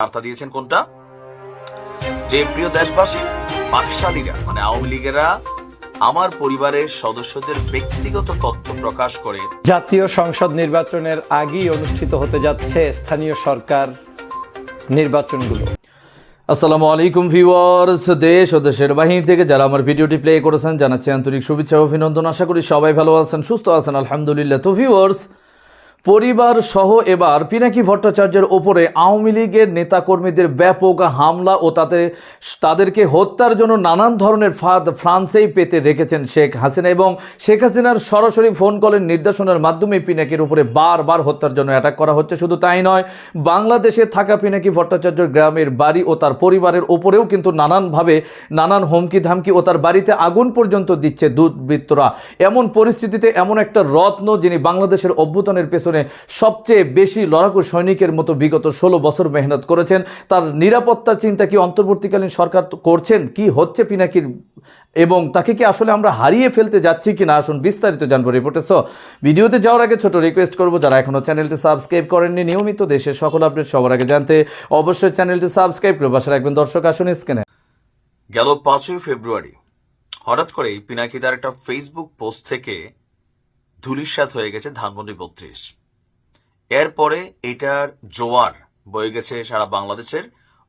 বার্তা দিয়েছেন কোনটা? যে প্রিয় দেশবাসী পাকশালীরা মানে আওয়ামী লীগেরা আমার পরিবারের সদস্যদের ব্যক্তিগত তথ্য প্রকাশ করে জাতীয় সংসদ নির্বাচনের আগেই অনুষ্ঠিত হতে যাচ্ছে স্থানীয় সরকার নির্বাচনগুলো। আসসালামু আলাইকুম ভিউয়ার্স দেশ ও দেশের বাহিনী থেকে যারা আমার ভিডিওটি প্লে করেছেন জানাচ্ছি আন্তরিক শুভেচ্ছা অভিনন্দন। আশা করি সবাই ভালো আছেন সুস্থ আছেন আলহামদুলিল্লাহ। তো ভিউয়ার্স পরিবার সহ এবার পিনাকি ভট্টাচার্যের ওপরে আওয়ামী লীগের নেতাকর্মীদের ব্যাপক হামলা ও তাতে তাদেরকে হত্যার জন্য নানান ধরনের ফাঁদ ফ্রান্সেই পেতে রেখেছেন শেখ হাসিনা এবং শেখ হাসিনার সরাসরি ফোন কলের নির্দেশনার মাধ্যমে পিনাকির উপরে বারবার হত্যার জন্য অ্যাটাক করা হচ্ছে। শুধু তাই নয়, বাংলাদেশে থাকা পিনাকি ভট্টাচার্য গ্রামের বাড়ি ও তার পরিবারের ওপরেও কিন্তু নানানভাবে নানান হুমকি ধামকি ও তার বাড়িতে আগুন পর্যন্ত দিচ্ছে দুর্বৃত্তরা। এমন পরিস্থিতিতে এমন একটা রত্ন যিনি বাংলাদেশের অভ্যুত্থানের পেছনে সবচেয়ে বেশি লড়াকু সৈনিকের মতো বিগত ষোলো বছর মেহনত করেছেন। তার নিরাপত্তার চিন্তা কি অন্তর্বর্তীকালীন সরকার করছেন? কি হচ্ছে পিনাকির? এবং তাকে কি আসলে আমরা হারিয়ে ফেলতে যাচ্ছি কি না আসুন বিস্তারিত জানব রিপোর্টে সো ভিডিওতে যাওয়ার আগে ছোট রিকোয়েস্ট করব, যারা এখনও চ্যানেলটি সাবস্ক্রাইব করেননি, নিয়মিত দেশের সকল আপডেট সবার আগে জানতে অবশ্যই চ্যানেলটি সাবস্ক্রাইব করে বাসা রাখবেন। দর্শক, আসুন স্ক্রিনে গেল পাঁচই ফেব্রুয়ারি। হঠাৎ করেই পিনাকি তার একটা ফেসবুক পোস্ট থেকে ধুলিস্বাত হয়ে গেছে ধানমন্ডি বত্রিশ। এরপরে এটার জোয়ার বয়ে গেছে সারা বাংলাদেশের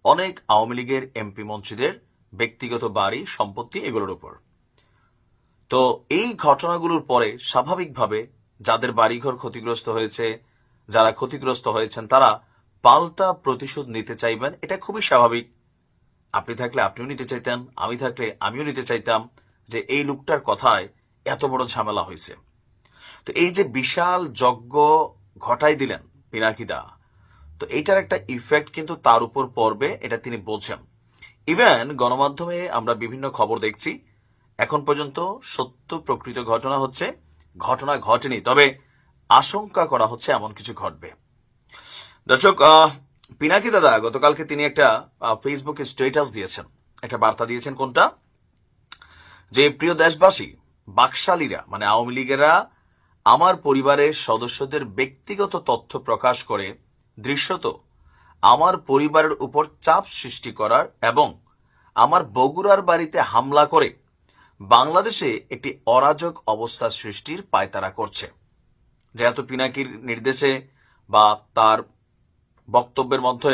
অনেক আওয়ামী লীগের এমপি মন্ত্রীদের ব্যক্তিগত বাড়ি, সম্পত্তি এগুলোর উপর। তো এই ঘটনাগুলোর পরে স্বাভাবিকভাবে যাদের বাড়িঘর ক্ষতিগ্রস্ত হয়েছে, যারা ক্ষতিগ্রস্ত হয়েছেন, তারা পাল্টা প্রতিশোধ নিতে চাইবেন, এটা খুবই স্বাভাবিক। আপনি থাকলে আপনিও নিতে চাইতেন, আমি থাকলে আমিও নিতে চাইতাম যে এই লোকটার কথায় এত বড় ঝামেলা হয়েছে। তো এই যে বিশাল, যজ্ঞ ঘটাই দিলেন পিনাকিদা। তো এইটার একটা ইফেক্ট কিন্তু তার উপর পড়বে, এটা তিনি বোঝেন। ইভেন গণমাধ্যমে আমরা বিভিন্ন খবর দেখছি, এখন পর্যন্ত সত্য প্রকৃত ঘটনা হচ্ছে, ঘটনা ঘটেনি, তবে আশঙ্কা করা হচ্ছে এমন কিছু ঘটবে। দর্শক পিনাকি দাদা, গতকালকে তিনি একটা ফেসবুকে স্টেটাস দিয়েছেন, একটা বার্তা দিয়েছেন কোনটা? যে প্রিয় দেশবাসী, বাকশালীরা মানে আওয়ামী লীগেরা আমার পরিবারের সদস্যদের ব্যক্তিগত তথ্য প্রকাশ করে, দৃশ্যত, আমার পরিবারের উপর চাপ সৃষ্টি করার এবং আমার বগুড়ার বাড়িতে হামলা করে বাংলাদেশে একটি অরাজক অবস্থা সৃষ্টির পায়তারা করছে। যেহেতু পিনাকির নির্দেশে বা তার বক্তব্যের মধ্যে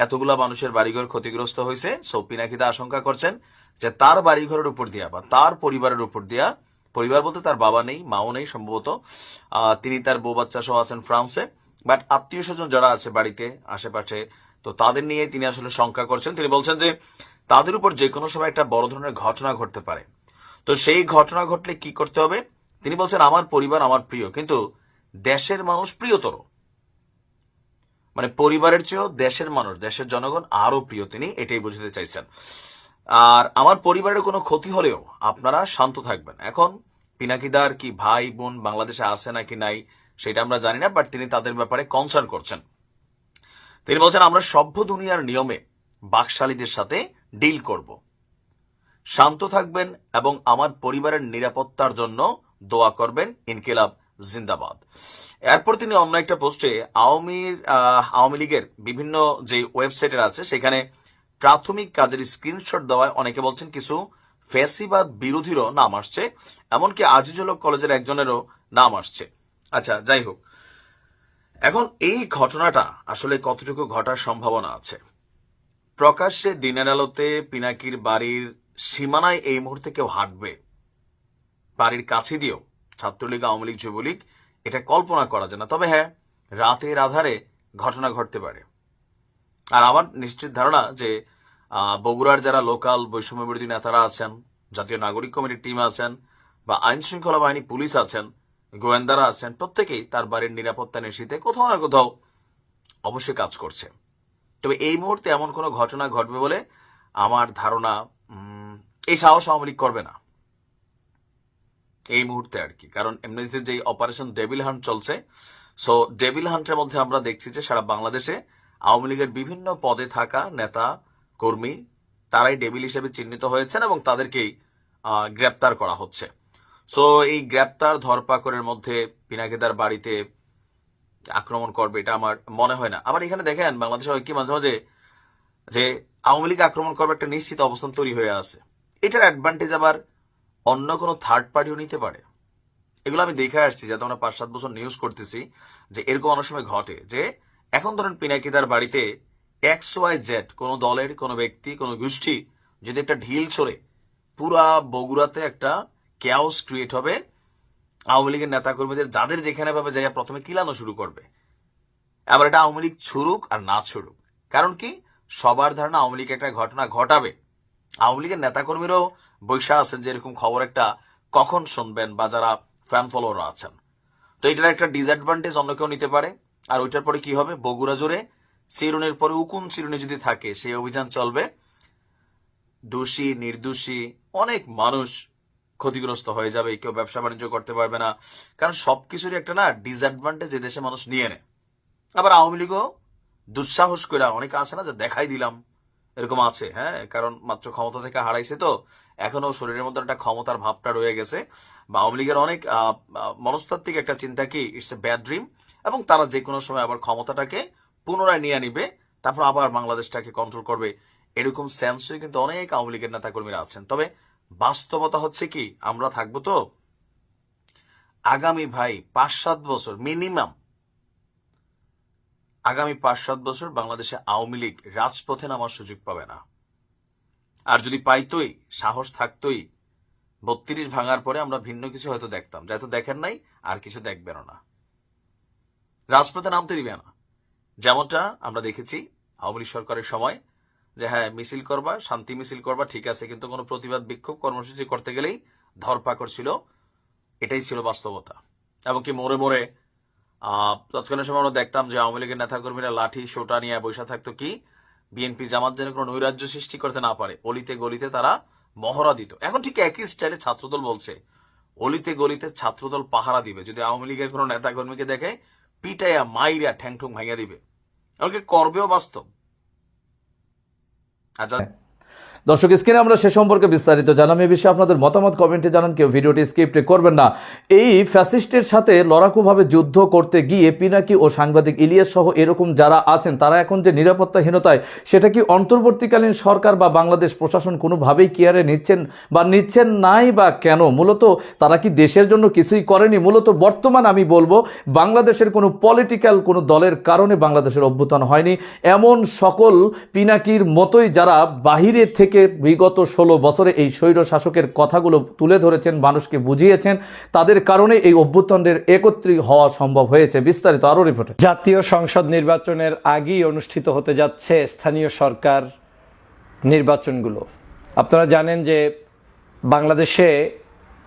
এতগুলা মানুষের বাড়িঘর ক্ষতিগ্রস্ত হয়েছে, সো পিনাকিদা আশঙ্কা করছেন যে তার বাড়িঘরের উপর দিয়া বা তার পরিবারের উপর দিয়া পরিবার বলতে তার বাবা নেই, মাও নেই সম্ভবত। তিনি তার বউ বাচ্চা সহ আছেন ফ্রান্সে। বাট আত্মীয় স্বজন যারা আছে বাড়িতে, আশেপাশে, তো তাদের নিয়ে তিনি আসলে শঙ্কা করছেন। তিনি বলছেন যে, তাদের উপর যে কোনো সময় একটা বড় ধরনের ঘটনা ঘটতে পারে। তো সেই ঘটনা ঘটলে কি করতে হবে? তিনি বলছেন, আমার পরিবার আমার প্রিয়, কিন্তু দেশের মানুষ প্রিয়তর। মানে পরিবারের চেয়েও দেশের মানুষ, দেশের জনগণ আরও প্রিয়। তিনি এটাই বুঝতে চাইছেন। আর আমার পরিবারের কোনো ক্ষতি হলেও আপনারা শান্ত থাকবেন। এখন পিনাকিদার কি ভাই বোন বাংলাদেশে আছে নাকি নাই সেটা আমরা জানি না বাট তিনি তাদের ব্যাপারে কনসার্ন করছেন। তিনি বলছেন, আমরা সভ্য দুনিয়ার নিয়মে বাকশালীদের সাথে ডিল করব। শান্ত থাকবেন এবং আমার পরিবারের নিরাপত্তার জন্য দোয়া করবেন, ইনকিলাব জিন্দাবাদ। এরপর তিনি অন্য একটা পোস্টে আওয়ামীর আওয়ামী লীগের বিভিন্ন যে ওয়েবসাইটের আছে, সেখানে প্রাথমিক কাজের স্ক্রিনশট দেওয়ায় অনেকে বলছেন কিছু ফ্যাসিবাদ বিরোধীরও নাম আসছে, এমনকি আজিজুল কলেজের একজনেরও নাম আসছে। আচ্ছা যাই হোক। এখন এই ঘটনাটা আসলে কতটুকু ঘটার সম্ভাবনা আছে? প্রকাশ্যে দিনের আলোতে পিনাকির বাড়ির সীমানায় এই মুহূর্তে কেউ হাঁটবে? বাড়ির কাছে দিয়েও ছাত্রলীগ, আওয়ামী লীগ, যুবলীগ এটা কল্পনা করা যায় না। তবে হ্যাঁ রাতের আধারে ঘটনা ঘটতে পারে। আর আমার নিশ্চিত ধারণা যে বগুড়ার যারা লোকাল বৈষম্য বিরোধী নেতারা আছেন, জাতীয় নাগরিক কমিটির টিম আছেন বা আইন শৃঙ্খলা বাহিনী পুলিশ আছেন, গোয়েন্দারা আছেন, প্রত্যেকেই তার বাড়ির নিরাপত্তা নিশ্চিতে কোথাও না কোথাও অবশ্যই কাজ করছে। তবে এই মুহূর্তে এমন কোনো ঘটনা ঘটবে বলে আমার ধারণা এই সাহস আওয়ামী করবে না। এই মুহূর্তে আর কি, কারণ এমনিতে যে অপারেশন ডেভিল হান্ট চলছে সো ডেভিল হান্টের মধ্যে আমরা দেখছি যে সারা বাংলাদেশে আওয়ামী লীগের বিভিন্ন পদে থাকা নেতা, কর্মী, তারাই ডেবিল হিসেবে চিহ্নিত হয়েছেন এবং তাদেরকেই গ্রেপ্তার করা হচ্ছে। সো, এই গ্রেপ্তার ধরপাকড়ের মধ্যে পিনাকিদার বাড়িতে আক্রমণ করবে এটা আমার মনে হয় না। আবার এখানে দেখেন, বাংলাদেশে হয় কি মাঝে মাঝে যে আওয়ামী লীগ আক্রমণ করবে একটা নিশ্চিত অবস্থান তৈরি হয়ে আছে। এটার অ্যাডভান্টেজ আবার অন্য কোনো থার্ড পার্টিও নিতে পারে। এগুলো আমি দেখে আসছি, যাতে আমরা পাঁচ সাত বছর নিউজ করতেছি যে এরকম অনেক সময় ঘটে যে এখন ধরেন পিনাকিদার বাড়িতে এক্স ওয়াই জেড, কোনো দলের, কোনো ব্যক্তি, কোনো গোষ্ঠী যদি একটা ঢিল ছড়ে, পুরা বগুড়াতে একটা ক্যাওস ক্রিয়েট হবে। আওয়ামী লীগের নেতাকর্মীদের যাদের যেখানে পাবে যাইয়া প্রথমে কিলানো শুরু করবে। আবার এটা আওয়ামী লীগ ছুড়ুক আর না ছুড়ুক। কারণ কি? সবার ধারণা আওয়ামী লীগ একটা ঘটনা ঘটাবে। আওয়ামী লীগের নেতাকর্মীরাও বৈশা আছেন যে এরকম খবর একটা কখন শুনবেন বা যারা ফ্যান ফলোয়াররা আছেন। তো এটার একটা ডিসঅ্যাডভান্টেজ অন্য কেউ নিতে পারে। আর ওইটার পরে কি হবে? বগুড়া জোরে সিরুনের পরে উকুন সিরুনে যদি থাকে, সেই অভিযান চলবে। দোষী, নির্দোষী, অনেক মানুষ ক্ষতিগ্রস্ত হয়ে যাবে, কেউ ব্যবসা বাণিজ্য করতে পারবে না। কারণ সব কিছুরই একটা না ডিসঅ্যাডভান্টেজ এদেশে মানুষ নিয়ে নেয়। আবার আওয়ামী লীগও দুঃসাহস করে অনেকে আসে না যে দেখাই দিলাম। এরকম আছে হ্যাঁ? কারণ মাত্র ক্ষমতা থেকে হারাইছে তো। এখনও শরীরের মধ্যে একটা ক্ষমতার ভাবটা রয়ে গেছে। বা আওয়ামী লীগের অনেক মনস্তাত্ত্বিক একটা চিন্তা কি ইটস এ ব্যাড ড্রিম এবং তারা যে কোনো সময় আবার ক্ষমতাটাকে পুনরায় নিয়ে নিবে, তারপর আবার বাংলাদেশটাকে কন্ট্রোল করবে। এরকম সেন্সই কিন্তু অনেক আওয়ামী লীগের নেতাকর্মীরা আছেন। তবে বাস্তবতা হচ্ছে কি, আমরা থাকব তো আগামী ভাই পাঁচ সাত বছর মিনিমাম আগামী পাঁচ সাত বছর বাংলাদেশে আওয়ামী লীগ রাজপথে নামার সুযোগ পাবে না। আর যদি পাইতোই সাহস থাকতোই বত্রিশ ভাঙার পরে আমরা ভিন্ন কিছু হয়তো দেখতাম যাইতো দেখেন নাই আর কিছু দেখবেনও না। রাজপথে নামতে দিবে না। যেমনটা আমরা দেখেছি আওয়ামী লীগ সরকারের সময় যে হ্যাঁ মিছিল করবা শান্তি মিছিল করবা ঠিক আছে কিন্তু কোনো প্রতিবাদ বিক্ষোভ কর্মসূচি করতে গেলেই ধরপাকড় ছিল এটাই ছিল বাস্তবতা। এমনকি মোড়ে মোড়ে আহ, তৎকালীন সময় আমরা দেখতাম যে আওয়ামী লীগের নেতাকর্মীরা লাঠি, সোটা নিয়ে বসে থাকতো কি? বিএনপি জামাত যেন কোনো নৈরাজ্য সৃষ্টি করতে না পারে। অলিতে গলিতে তারা মহড়া দিত। এখন ঠিক একই স্টাইলে ছাত্রদল বলছে, অলিতে গলিতে ছাত্রদল পাহারা দিবে। যদি আওয়ামী লীগের কোনো নেতাকর্মীকে দেখে, পিটাইয়া, মাইরা, ঠ্যাং ঠুং ভাঙিয়ে দিবে। এমনকি করবেও বাস্তব। আচ্ছা দর্শক, স্ক্রিনে আমরা সে সম্পর্কে বিস্তারিত জানাম। এ বিষয়ে আপনাদের মতামত কমেন্টে জানান। কেউ ভিডিওটি স্কিপ্ট করবেন না। এই ফ্যাসিস্টের সাথে লড়াকুভাবে যুদ্ধ করতে গিয়ে পিনাকি ও সাংবাদিক ইলিয়াস সহ এরকম যারা আছেন, তারা এখন যে নিরাপত্তাহীনতায়, সেটা কি অন্তর্বর্তীকালীন সরকার বা বাংলাদেশ প্রশাসন কোনোভাবেই কেয়ারে নিচ্ছেন বা নিচ্ছেন নাই বা কেন? মূলত তারা কি দেশের জন্য কিছুই করেনি? মূলত বর্তমান আমি বলব, বাংলাদেশের কোনো পলিটিক্যাল কোনো দলের কারণে বাংলাদেশের অভ্যুত্থান হয়নি। এমন সকল পিনাকির মতোই যারা বাহিরে থেকে বিগত ষোলো বছরে এই স্বৈর শাসকের কথাগুলো তুলে ধরেছেন, মানুষকে বুঝিয়েছেন। তাদের কারণে এই অভ্যুত্থানের একত্রিত হওয়া সম্ভব হয়েছে। বিস্তারিত আরও রিপোর্টে। জাতীয় সংসদ নির্বাচনের আগেই অনুষ্ঠিত হতে যাচ্ছে স্থানীয় সরকার নির্বাচনগুলো। আপনারা জানেন যে বাংলাদেশে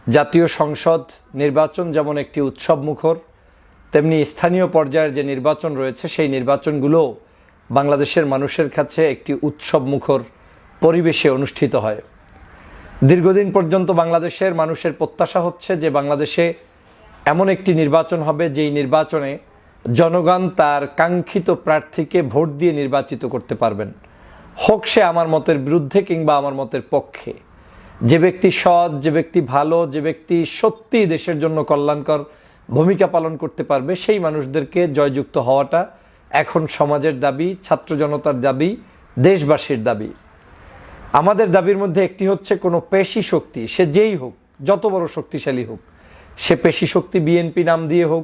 জাতীয় সংসদ নির্বাচন যেমন একটি উৎসব মুখর, তেমনি স্থানীয় পর্যায়ের যে নির্বাচন রয়েছে, সেই নির্বাচনগুলো বাংলাদেশের মানুষের কাছে একটি উৎসব মুখর পরিবেশে অনুষ্ঠিত হয়। দীর্ঘদিন পর্যন্ত বাংলাদেশের মানুষের প্রত্যাশা হচ্ছে যে বাংলাদেশে এমন একটি নির্বাচন হবে, যেই নির্বাচনে জনগণ তার কাঙ্ক্ষিত প্রার্থীকে ভোট দিয়ে নির্বাচিত করতে পারবেন। হোক সে আমার মতের বিরুদ্ধে কিংবা আমার মতের পক্ষে। যে ব্যক্তি সৎ, যে ব্যক্তি ভালো, যে ব্যক্তি সত্যি দেশের জন্য কল্যাণকর ভূমিকা পালন করতে পারবে, সেই মানুষদেরকে জয়যুক্ত হওয়াটা এখন সমাজের দাবি, ছাত্র জনতার দাবি, দেশবাসীর দাবি। আমাদের দাবির মধ্যে একটি হচ্ছে কোনো পেশি শক্তি, সে যেই হোক, যত বড় শক্তিশালী হোক, সে পেশি শক্তি বিএনপি নাম দিয়ে হোক,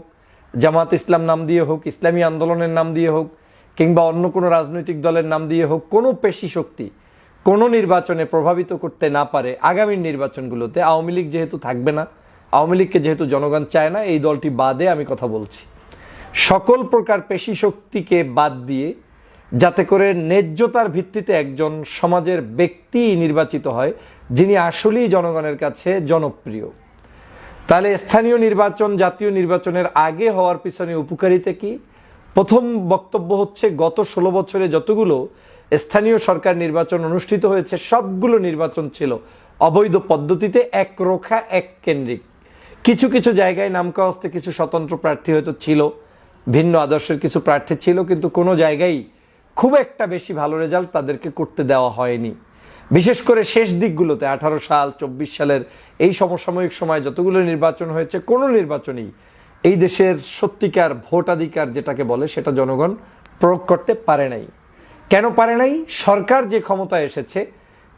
জামাত ইসলাম নাম দিয়ে হোক, ইসলামী আন্দোলনের নাম দিয়ে হোক, কিংবা অন্য কোনো রাজনৈতিক দলের নাম দিয়ে হোক, কোনো পেশি শক্তি কোনো নির্বাচনে প্রভাবিত করতে না পারে আগামী নির্বাচনগুলোতে। আওয়ামী লীগ যেহেতু থাকবে না, আওয়ামী লীগকে যেহেতু জনগণ চায় না, এই দলটি বাদে আমি কথা বলছি। সকল প্রকার পেশি শক্তিকে বাদ দিয়ে যাতে করে ন্যায্যতার ভিত্তিতে একজন সমাজের ব্যক্তি নির্বাচিত হয়, যিনি আসলেই জনগণের কাছে জনপ্রিয়। তাহলে স্থানীয় নির্বাচন, জাতীয় নির্বাচনের আগে হওয়ার পিছনে উপকারিতা কি? প্রথম বক্তব্য হচ্ছে, গত ষোলো বছরে যতগুলো স্থানীয় সরকার নির্বাচন অনুষ্ঠিত হয়েছে, সবগুলো নির্বাচন ছিল অবৈধ পদ্ধতিতে, এক রোখা, এক কেন্দ্রিক। কিছু কিছু জায়গায় নামকা হস্তে কিছু স্বতন্ত্র প্রার্থী হয়তো ছিল, ভিন্ন আদর্শের কিছু প্রার্থী ছিল, কিন্তু কোনো জায়গায় খুব একটা বেশি ভালো রেজাল্ট তাদেরকে করতে দেওয়া হয়নি। বিশেষ করে শেষ দিকগুলোতে, আঠারো সাল, চব্বিশ সালের এই সমসাময়িক সময় যতগুলো নির্বাচন হয়েছে, কোনো নির্বাচনেই এই দেশের সত্যিকার ভোটাধিকার যেটাকে বলে, সেটা জনগণ প্রয়োগ করতে পারে নাই। কেন পারে নাই? সরকার যে ক্ষমতায় এসেছে,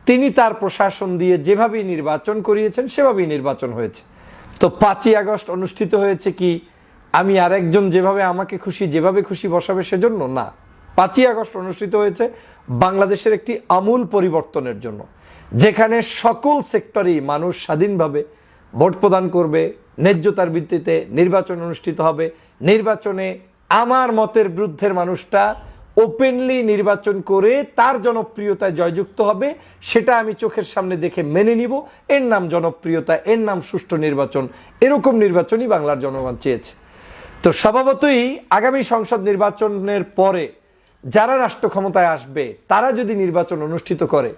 তিনি তার প্রশাসন দিয়ে যেভাবেই নির্বাচন করিয়েছেন, সেভাবেই নির্বাচন হয়েছে। তো পাঁচই আগস্ট অনুষ্ঠিত হয়েছে কি? আমি আরেকজন যেভাবে আমাকে খুশি, যেভাবে খুশি বসাবে সেজন্য না। পাঁচই আগস্ট অনুষ্ঠিত হয়েছে বাংলাদেশের একটি আমূল পরিবর্তনের জন্য, যেখানে সকল সেক্টরেই মানুষ স্বাধীনভাবে ভোট প্রদান করবে, ন্যায্যতার ভিত্তিতে নির্বাচন অনুষ্ঠিত হবে। নির্বাচনে আমার মতের বিরুদ্ধের মানুষটা ওপেনলি নির্বাচন করে তার জনপ্রিয়তায় জয়যুক্ত হবে, সেটা আমি চোখের সামনে দেখে মেনে নিব। এর নাম জনপ্রিয়তা, এর নাম সুষ্ঠু নির্বাচন, এরকম নির্বাচনই বাংলার জনগণ চেয়েছে। তো স্বভাবতই আগামী সংসদ নির্বাচনের পরে যারা রাষ্ট্র ক্ষমতায় আসবে, তারা যদি নির্বাচন অনুষ্ঠিত করে,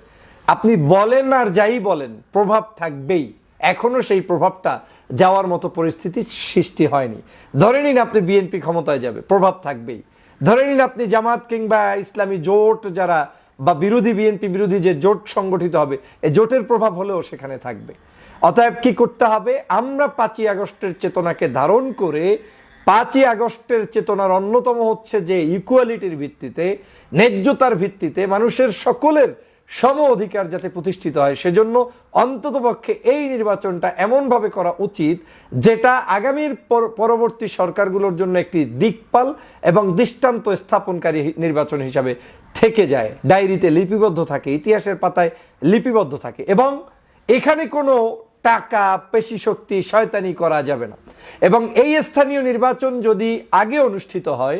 আপনি বলেন আর যাই বলেন, প্রভাব থাকবেই। এখনও সেই প্রভাবটা যাওয়ার মতো পরিস্থিতি সৃষ্টি হয়নি। ধরে নিন আপনি বিএনপি ক্ষমতায় যাবে, প্রভাব থাকবেই। ধরে নিন আপনি জামাত কিংবা ইসলামী জোট যারা, বা বিরোধী বিএনপি বিরোধী যে জোট সংগঠিত হবে এই জোটের প্রভাব হলেও সেখানে থাকবে। অতএব কি করতে হবে? আমরা পাঁচই আগস্টের চেতনাকে ধারণ করে পাঁচই আগস্টের চেতনার অন্যতম হচ্ছে যে ইকুয়ালিটির ভিত্তিতে, ন্যায্যতার ভিত্তিতে মানুষের সকলের সম অধিকার যাতে প্রতিষ্ঠিত হয়। সেজন্য অন্ততপক্ষে এই নির্বাচনটা এমনভাবে করা উচিত যেটা আগামীর পর- পরবর্তী সরকারগুলোর জন্য একটি দিকপাল এবং দৃষ্টান্ত স্থাপনকারী নির্বাচন হিসাবে থেকে যায়। ডায়েরিতে লিপিবদ্ধ থাকে, ইতিহাসের পাতায় লিপিবদ্ধ থাকে এবং এখানে কোনো টাকা পেশি শক্তি শয়তানি করা যাবে না। এবং এই স্থানীয় নির্বাচন যদি আগে অনুষ্ঠিত হয়,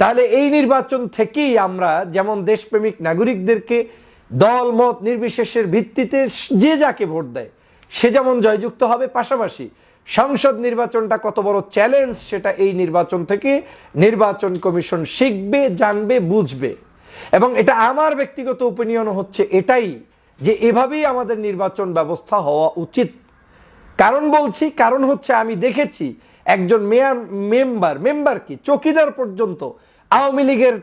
তাহলে এই নির্বাচন থেকেই আমরা যেমন দেশপ্রেমিক নাগরিকদেরকে দল, মত নির্বিশেষের ভিত্তিতে যে যাকে ভোট দেয়, সে যেমন জয়যুক্ত হবে পাশাপাশি সংসদ নির্বাচনটা কত বড় চ্যালেঞ্জ সেটা এই নির্বাচন থেকে নির্বাচন কমিশন শিখবে, জানবে, বুঝবে। এবং এটা আমার ব্যক্তিগত ওপিনিয়ন হচ্ছে এটাই যে এভাবেই আমাদের নির্বাচন ব্যবস্থা হওয়া উচিত। কারণ বলছি, কারণ হচ্ছে আমি দেখেছি একজন মেয়ার, মেম্বার মেম্বার কি? চকিদার পর্যন্ত আওয়ামী লীগের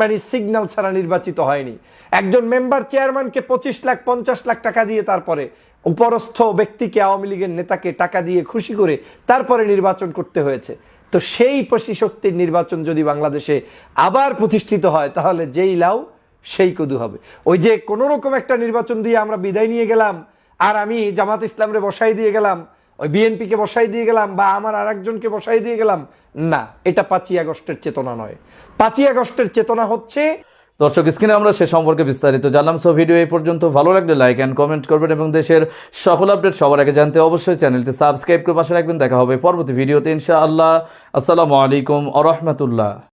মানে সিগন্যাল ছাড়া নির্বাচিত হয়নি। একজন মেম্বার চেয়ারম্যানকে পঁচিশ লাখ, পঞ্চাশ লাখ টাকা দিয়ে তারপরে উপরস্থ ব্যক্তিকে আওয়ামী লীগের নেতাকে টাকা দিয়ে খুশি করে তারপরে নির্বাচন করতে হয়েছে। তো সেই পেশি শক্তির নির্বাচন যদি বাংলাদেশে আবার প্রতিষ্ঠিত হয়, তাহলে যেই লাউ, সেই কদু হবে। ওই যে কোনো রকম একটা নির্বাচন দিয়ে আমরা বিদায় নিয়ে গেলাম আর আমি জামাত ইসলামরে বসাই দিয়ে গেলাম, ওই বিএনপিকে বসাই দিয়ে গেলাম বা আমার আরেকজনকে বসাই দিয়ে গেলাম, না, এটা পাঁচই আগস্টের চেতনা নয়। পাঁচই আগস্টের চেতনা হচ্ছে দর্শক, স্ক্রিনে আমরা সে সম্পর্কে বিস্তারিত জানলাম। সো, ভিডিও এই পর্যন্ত ভালো লাগলে লাইক অ্যান্ড কমেন্ট করবেন এবং দেশের সকল আপডেট সবার আগে জানতে অবশ্যই চ্যানেলটি সাবস্ক্রাইব করে পাশে রাখবেন। দেখা হবে পরবর্তী ভিডিওতে, ইনশাআল্লাহ। আসসালামু আলাইকুম আ রহমতুল্লাহ।